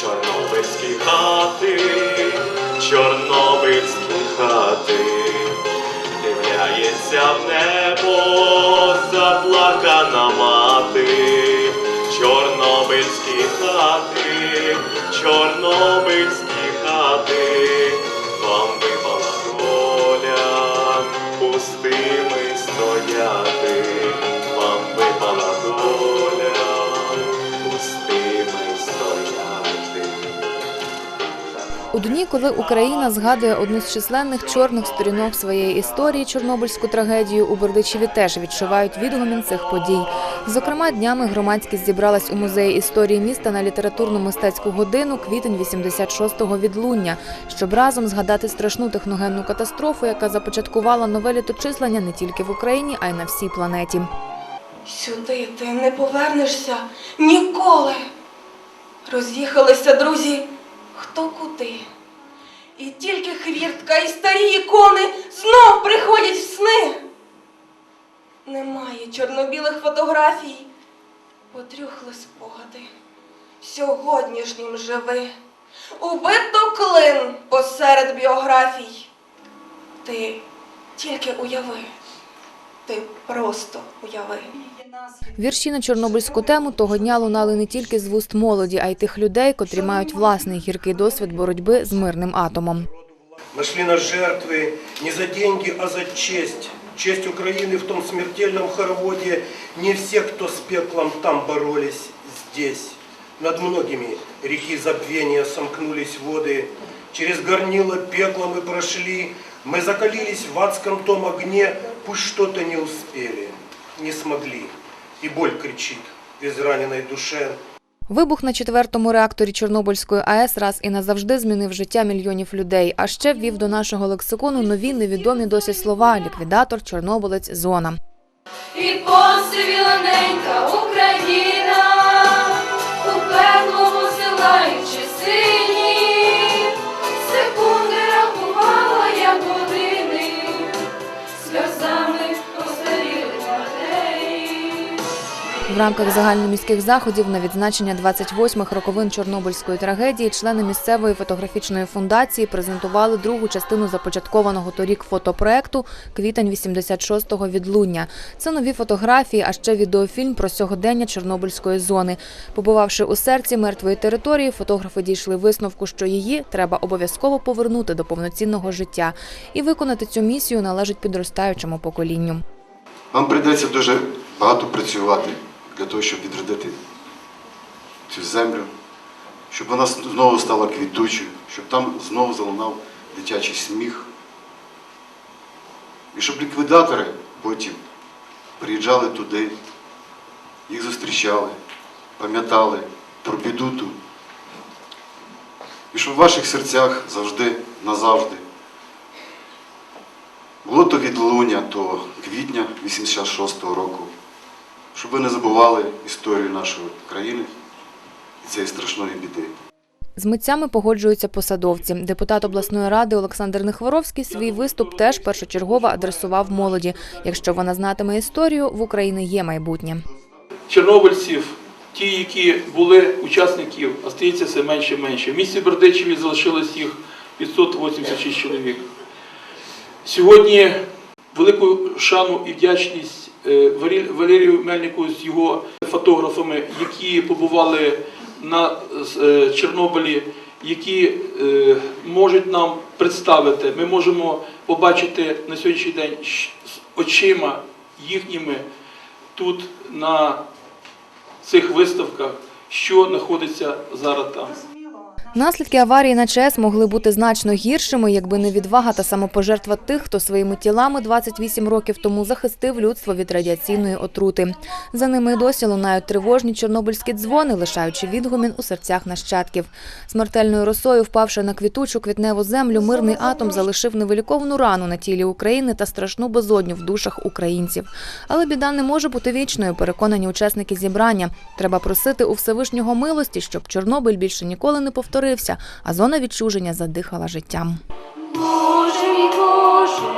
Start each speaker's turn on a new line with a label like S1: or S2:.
S1: Чорнобильські хати, чорнобильські хати, дивляється в небо заплакана мати, чорнобильські хати, чорнобильські
S2: У дні, коли Україна згадує одну з численних чорних сторінок своєї історії Чорнобильську трагедію, у Бердичеві теж відчувають відгомін цих подій. Зокрема, днями громадськість зібралась у музеї історії міста на літературно-мистецьку годину квітень 86-го відлуння, щоб разом згадати страшну техногенну катастрофу, яка започаткувала нове літочислення не тільки в Україні, а й на всій планеті.
S3: Сюди ти не повернешся ніколи. Роз'їхалися друзі хто куди. І тільки хвіртка і старі ікони знов приходять в сни. Немає чорнобілих фотографій, потрюхли спогади. Сьогоднішнім живи. Убито клин посеред біографій. Ти тільки уяви, ти просто уяви.
S2: Вірші на чорнобильську тему того дня лунали не тільки з вуст молоді, а й тих людей, котрі мають власний гіркий досвід боротьби з мирним атомом.
S4: Мы шли на жертвы не за деньги, а за честь. Честь Украины в том смертельном хороводе. Не все, кто с пеклом там боролись, здесь. Над многими реки забвения сомкнулись воды. Через горнило пекла мы прошли. Мы закалились в адском том огне. Пусть что-то не успели, не смогли. И боль кричит в израненной душе.
S2: Вибух на четвертому реакторі Чорнобильської АЕС раз і назавжди змінив життя мільйонів людей, а ще ввів до нашого лексикону нові невідомі досі слова ліквідатор, чорнобилець, зона.
S5: І посивіла ненька
S2: В рамках загальноміських заходів на відзначення 28-х роковин Чорнобильської трагедії члени місцевої фотографічної фундації презентували другу частину започаткованого торік фотопроекту Квітень 86-го відлуння. Це нові фотографії, а ще відеофільм про сьогодення Чорнобильської зони. Побувавши у серці мертвої території, фотографи дійшли висновку, що її треба обов'язково повернути до повноцінного життя. І виконати цю місію належить підростаючому поколінню.
S6: Вам прийдеться дуже багато працювати для того, щоб відродити цю землю, щоб вона знову стала квітучою, щоб там знову залунав дитячий сміх. І щоб ліквідатори потім приїжджали туди, їх зустрічали, пам'ятали про біду ту. І щоб в ваших серцях завжди, назавжди було то відлуння того квітня 86-го року, щоб ви не забували історію нашої країни і цієї страшної біди.
S2: З митцями погоджуються посадовці. Депутат обласної ради Олександр Нехворовський свій виступ теж першочергово адресував молоді. Якщо вона знатиме історію, в Україні є майбутнє.
S7: чорнобильців, ті, які були учасників, остається все менше і менше. В місті Бердичеві залишилось їх 586 чоловік. Сьогодні велику шану і вдячність Валерію Мельнику з його фотографами, які побували на е, Чорнобилі, які е, можуть нам представити. Ми можемо побачити на сьогоднішній день очима їхніми тут на цих виставках, що знаходиться зараз там.
S2: Наслідки аварії на ЧАЕС могли бути значно гіршими, якби не відвага та самопожертва тих, хто своїми тілами 28 років тому захистив людство від радіаційної отрути. За ними досі лунають тривожні чорнобильські дзвони, лишаючи відгомін у серцях нащадків. Смертельною росою, впавши на квітучу квітневу землю, мирний атом залишив невиліковну рану на тілі України та страшну безодню в душах українців. Але біда не може бути вічною. Переконані учасники зібрання. Треба просити у Всевишнього милості, щоб Чорнобиль більше ніколи не перетворився, а зона відчуження задихала життям. Боже мій Боже!